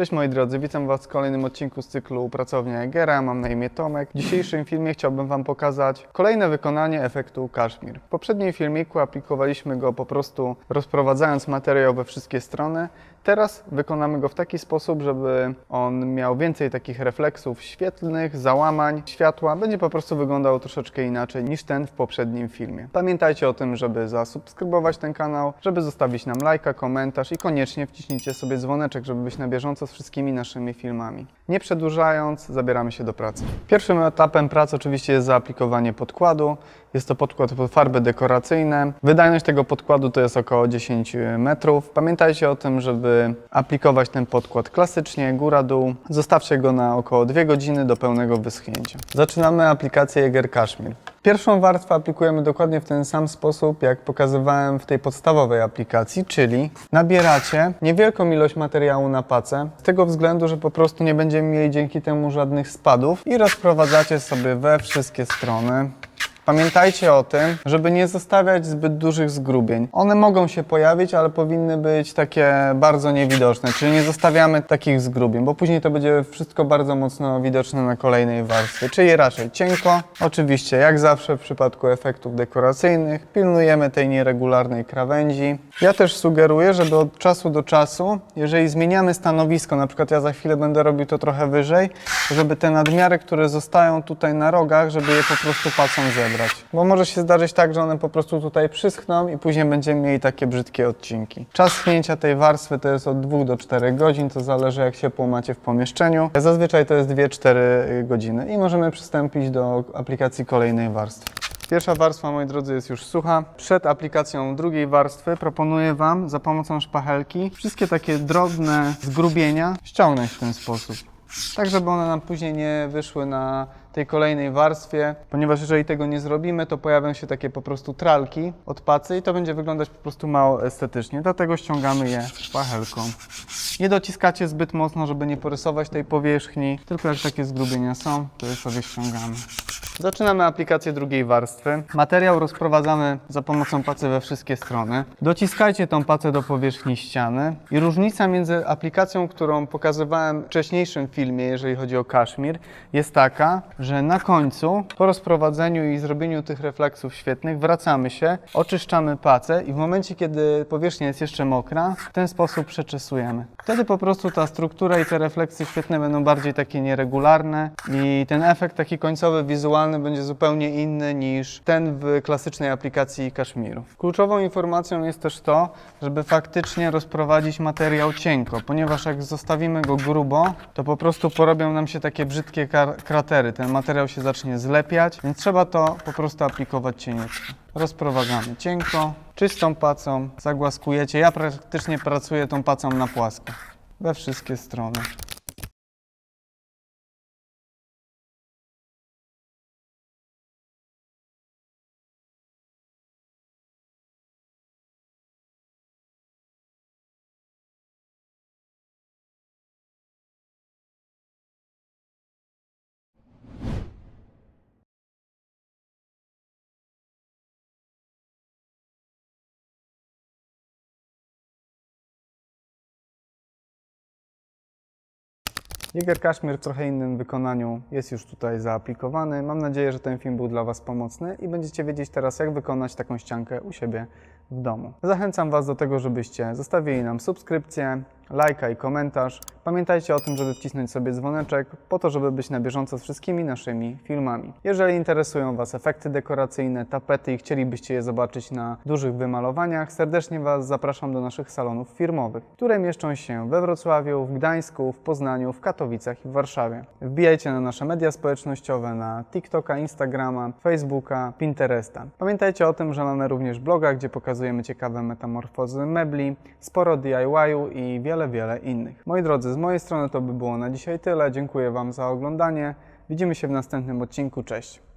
Cześć moi drodzy, witam Was w kolejnym odcinku z cyklu Pracownia Egera. Mam na imię Tomek. W dzisiejszym filmie chciałbym Wam pokazać kolejne wykonanie efektu kaszmir. W poprzednim filmiku aplikowaliśmy go po prostu rozprowadzając materiał we wszystkie strony. Teraz wykonamy go w taki sposób, żeby on miał więcej takich refleksów świetlnych, załamań, światła. Będzie po prostu wyglądał troszeczkę inaczej niż ten w poprzednim filmie. Pamiętajcie o tym, żeby zasubskrybować ten kanał, żeby zostawić nam lajka, komentarz i koniecznie wciśnijcie sobie dzwoneczek, żeby być na bieżąco z wszystkimi naszymi filmami. Nie przedłużając, zabieramy się do pracy. Pierwszym etapem pracy oczywiście jest zaaplikowanie podkładu. Jest to podkład pod farby dekoracyjne. Wydajność tego podkładu to jest około 10 metrów. Pamiętajcie o tym, żeby aplikować ten podkład klasycznie, góra-dół. Zostawcie go na około 2 godziny do pełnego wyschnięcia. Zaczynamy aplikację Jäger Kashmir. Pierwszą warstwę aplikujemy dokładnie w ten sam sposób, jak pokazywałem w tej podstawowej aplikacji, czyli nabieracie niewielką ilość materiału na pacę, z tego względu, że po prostu nie będziemy mieli dzięki temu żadnych spadów i rozprowadzacie sobie we wszystkie strony. Pamiętajcie o tym, żeby nie zostawiać zbyt dużych zgrubień. One mogą się pojawić, ale powinny być takie bardzo niewidoczne, czyli nie zostawiamy takich zgrubień, bo później to będzie wszystko bardzo mocno widoczne na kolejnej warstwie, czyli raczej cienko. Oczywiście, jak zawsze w przypadku efektów dekoracyjnych, pilnujemy tej nieregularnej krawędzi. Ja też sugeruję, żeby od czasu do czasu, jeżeli zmieniamy stanowisko, na przykład ja za chwilę będę robił to trochę wyżej, żeby te nadmiary, które zostają tutaj na rogach, żeby je po prostu pacą zebrać. Bo może się zdarzyć tak, że one po prostu tutaj przyschną i później będziemy mieli takie brzydkie odcinki. Czas schnięcia tej warstwy to jest od 2 do 4 godzin, to zależy jak ciepło macie w pomieszczeniu. Zazwyczaj to jest 2-4 godziny i możemy przystąpić do aplikacji kolejnej warstwy. Pierwsza warstwa, moi drodzy, jest już sucha. Przed aplikacją drugiej warstwy proponuję Wam za pomocą szpachelki wszystkie takie drobne zgrubienia ściągnąć w ten sposób. Tak, żeby one nam później nie wyszły na tej kolejnej warstwie, ponieważ jeżeli tego nie zrobimy, to pojawią się takie po prostu tralki od pacy i to będzie wyglądać po prostu mało estetycznie. Dlatego ściągamy je szpachelką. Nie dociskacie zbyt mocno, żeby nie porysować tej powierzchni, tylko jak takie zgrubienia są, to je sobie ściągamy. Zaczynamy aplikację drugiej warstwy. Materiał rozprowadzamy za pomocą pacy we wszystkie strony. Dociskajcie tą pacę do powierzchni ściany. I różnica między aplikacją, którą pokazywałem w wcześniejszym filmie, jeżeli chodzi o kaszmir, jest taka, że na końcu, po rozprowadzeniu i zrobieniu tych refleksów świetnych, wracamy się, oczyszczamy pacę i w momencie, kiedy powierzchnia jest jeszcze mokra, w ten sposób przeczesujemy. Wtedy po prostu ta struktura i te refleksy świetne będą bardziej takie nieregularne i ten efekt taki końcowy, wizualny będzie zupełnie inny niż ten w klasycznej aplikacji kaszmiru. Kluczową informacją jest też to, żeby faktycznie rozprowadzić materiał cienko, ponieważ jak zostawimy go grubo, to po prostu porobią nam się takie brzydkie kratery. Ten materiał się zacznie zlepiać, więc trzeba to po prostu aplikować cieniutko. Rozprowadzamy cienko, czystą pacą, zagłaskujecie. Ja praktycznie pracuję tą pacą na płasko, we wszystkie strony. Jäger Kashmir w trochę innym wykonaniu jest już tutaj zaaplikowany. Mam nadzieję, że ten film był dla Was pomocny i będziecie wiedzieć teraz, jak wykonać taką ściankę u siebie w domu. Zachęcam Was do tego, żebyście zostawili nam subskrypcję, lajka i komentarz. Pamiętajcie o tym, żeby wcisnąć sobie dzwoneczek, po to, żeby być na bieżąco z wszystkimi naszymi filmami. Jeżeli interesują Was efekty dekoracyjne, tapety i chcielibyście je zobaczyć na dużych wymalowaniach, serdecznie Was zapraszam do naszych salonów firmowych, które mieszczą się we Wrocławiu, w Gdańsku, w Poznaniu, w Katowicach i w Warszawie. Wbijajcie na nasze media społecznościowe, na TikToka, Instagrama, Facebooka, Pinteresta. Pamiętajcie o tym, że mamy również bloga, gdzie pokazujemy ciekawe metamorfozy mebli, sporo DIY-u i wiele, wiele innych. Moi drodzy, z mojej strony to by było na dzisiaj tyle. Dziękuję Wam za oglądanie. Widzimy się w następnym odcinku. Cześć!